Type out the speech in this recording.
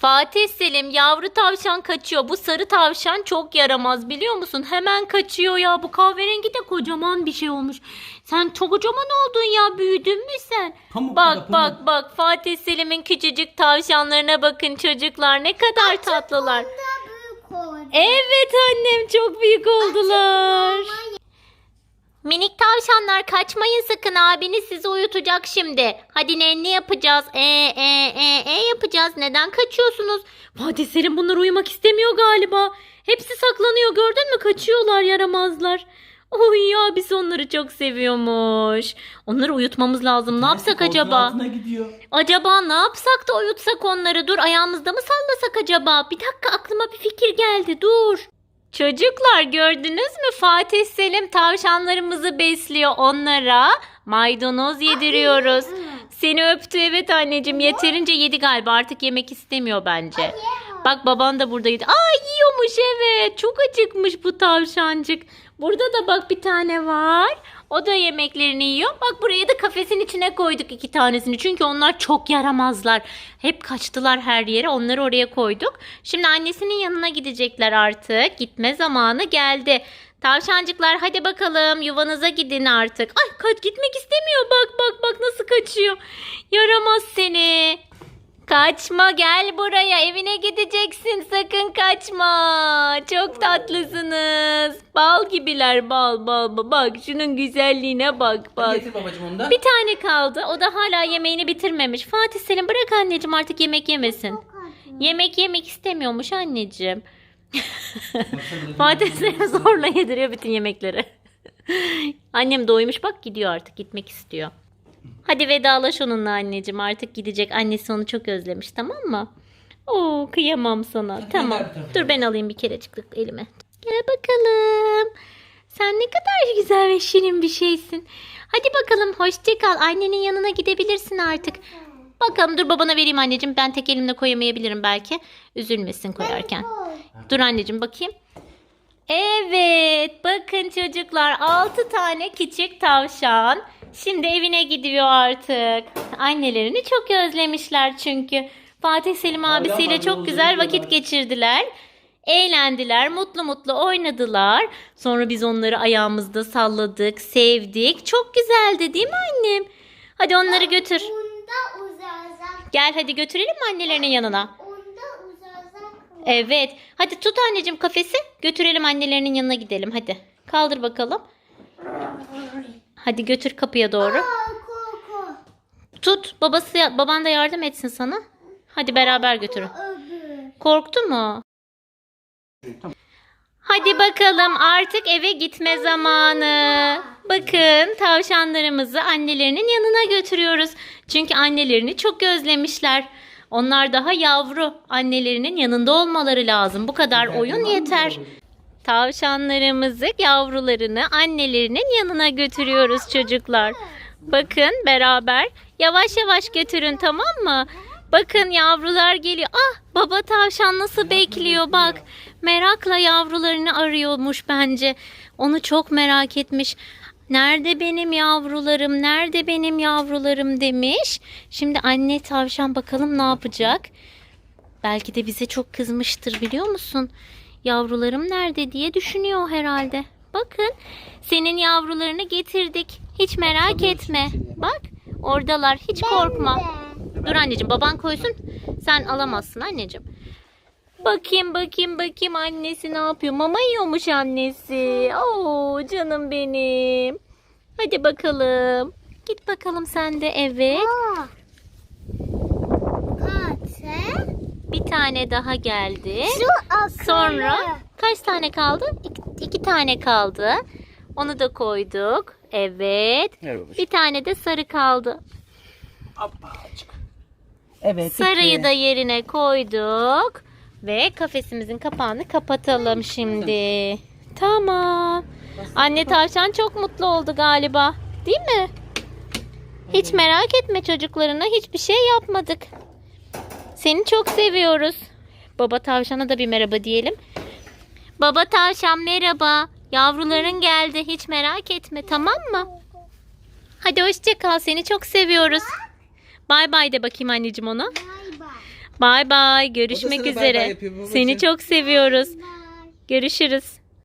Fatih Selim yavru tavşan kaçıyor. Bu sarı tavşan çok yaramaz biliyor musun? Hemen kaçıyor ya. Bu kahverengi de kocaman bir şey olmuş. Sen çok kocaman oldun ya. Büyüdün mü sen? Pamuk bu da Bak pamuk. bak bak Fatih Selim'in küçücük tavşanlarına bakın çocuklar. Ne kadar tatlılar. büyük oldu. Evet annem çok büyük oldular. Minik tavşanlar kaçmayın sakın abiniz sizi uyutacak şimdi. Hadi ne ne yapacağız? E e e e yapacağız. Neden kaçıyorsunuz? Fatih Selim bunlar uyumak istemiyor galiba. Hepsi saklanıyor gördün mü? Kaçıyorlar yaramazlar. Oy ya biz onları çok seviyormuş. Onları uyutmamız lazım. Ne yapsak Koltuğun acaba? altına gidiyor. Acaba ne yapsak da uyutsak onları? Dur ayağımızda mı sallasak acaba? Bir dakika aklıma bir fikir geldi. Dur. Çocuklar gördünüz mü? Fatih Selim tavşanlarımızı besliyor. Onlara maydanoz yediriyoruz. Seni öptü evet anneciğim. Yeterince yedi galiba. Artık yemek istemiyor bence. Bak baban da buradaydı. Aa yiyormuş evet. Çok acıkmış bu tavşancık. Burada da bak bir tane var. O da yemeklerini yiyor. Bak buraya da kafesin içine koyduk iki tanesini. Çünkü onlar çok yaramazlar. Hep kaçtılar her yere. Onları oraya koyduk. Şimdi annesinin yanına gidecekler artık. Gitme zamanı geldi. Tavşancıklar hadi bakalım yuvanıza gidin artık. Ay kaç gitmek istemiyor. Bak bak bak nasıl kaçıyor. Yaramaz seni. Kaçma gel buraya evine gideceksin sakın kaçma. Çok tatlısınız. Bal gibiler bal bal bal. Bak şunun güzelliğine bak bak. Getir babacığım onu da. Bir tane kaldı. O da hala yemeğini bitirmemiş. Fatih Selim bırak anneciğim artık yemek yemesin. Yemek yemek istemiyormuş anneciğim. Fatih Selim zorla yediriyor bütün yemekleri. Annem doymuş bak gidiyor artık gitmek istiyor. Hadi vedalaş onunla anneciğim artık gidecek. Annesi onu çok özlemiş tamam mı? Oo kıyamam sana. tamam. Dur ben alayım bir kereciklik elime. Gel bakalım. Sen ne kadar güzel ve şirin bir şeysin. Hadi bakalım hoşça kal. Annenin yanına gidebilirsin artık. Bakalım dur babana vereyim anneciğim. Ben tek elimle koyamayabilirim belki. Üzülmesin koyarken. Dur anneciğim bakayım. Evet bakın çocuklar 6 tane küçük tavşan. Şimdi evine gidiyor artık. Annelerini çok özlemişler çünkü. Fatih Selim Hala abisiyle çok güzel vakit geçirdiler. Eğlendiler, mutlu mutlu oynadılar. Sonra biz onları ayağımızda salladık, sevdik. Çok güzeldi değil mi annem? Hadi onları götür. Gel hadi götürelim mi annelerinin yanına? Evet. Hadi tut anneciğim kafesi. Götürelim annelerinin yanına gidelim hadi. Kaldır bakalım. Hadi götür kapıya doğru. Aa, koku. Tut. Babası baban da yardım etsin sana. Hadi beraber götürün. Korktu mu? Hadi bakalım artık eve gitme zamanı. Bakın tavşanlarımızı annelerinin yanına götürüyoruz. Çünkü annelerini çok özlemişler. Onlar daha yavru. Annelerinin yanında olmaları lazım. Bu kadar oyun yeter. Tavşanlarımızı, yavrularını annelerinin yanına götürüyoruz çocuklar. Bakın beraber yavaş yavaş götürün tamam mı? Bakın yavrular geliyor. Ah baba tavşan nasıl bekliyor bak. Merakla yavrularını arıyormuş bence. Onu çok merak etmiş. Nerede benim yavrularım? Nerede benim yavrularım demiş. Şimdi anne tavşan bakalım ne yapacak? Belki de bize çok kızmıştır biliyor musun? Yavrularım nerede diye düşünüyor herhalde. Bakın senin yavrularını getirdik. Hiç merak etme. Bak oradalar hiç korkma. Dur anneciğim baban koysun. Sen alamazsın anneciğim. Bakayım bakayım bakayım annesi ne yapıyor? Mama yiyormuş annesi. Oo canım benim. Hadi bakalım. Git bakalım sen de evet. Aa. Kaç? Bir tane daha geldi. Şu akıllı. Sonra kaç tane kaldı? İki, iki tane kaldı. Onu da koyduk. Evet. Bir tane de sarı kaldı. Evet. Sarıyı bitti. da yerine koyduk. Ve kafesimizin kapağını kapatalım şimdi. Tamam. Anne tavşan çok mutlu oldu galiba. Değil mi? Hiç merak etme çocuklarına hiçbir şey yapmadık. Seni çok seviyoruz. Baba tavşana da bir merhaba diyelim. Baba tavşan merhaba. Yavruların geldi. Hiç merak etme tamam mı? Hadi hoşça kal. Seni çok seviyoruz. Bay bay de bakayım anneciğim ona. Bay bay. Bay bay. Görüşmek üzere. yapıyor babacığım. Seni çok seviyoruz. Bye. Görüşürüz.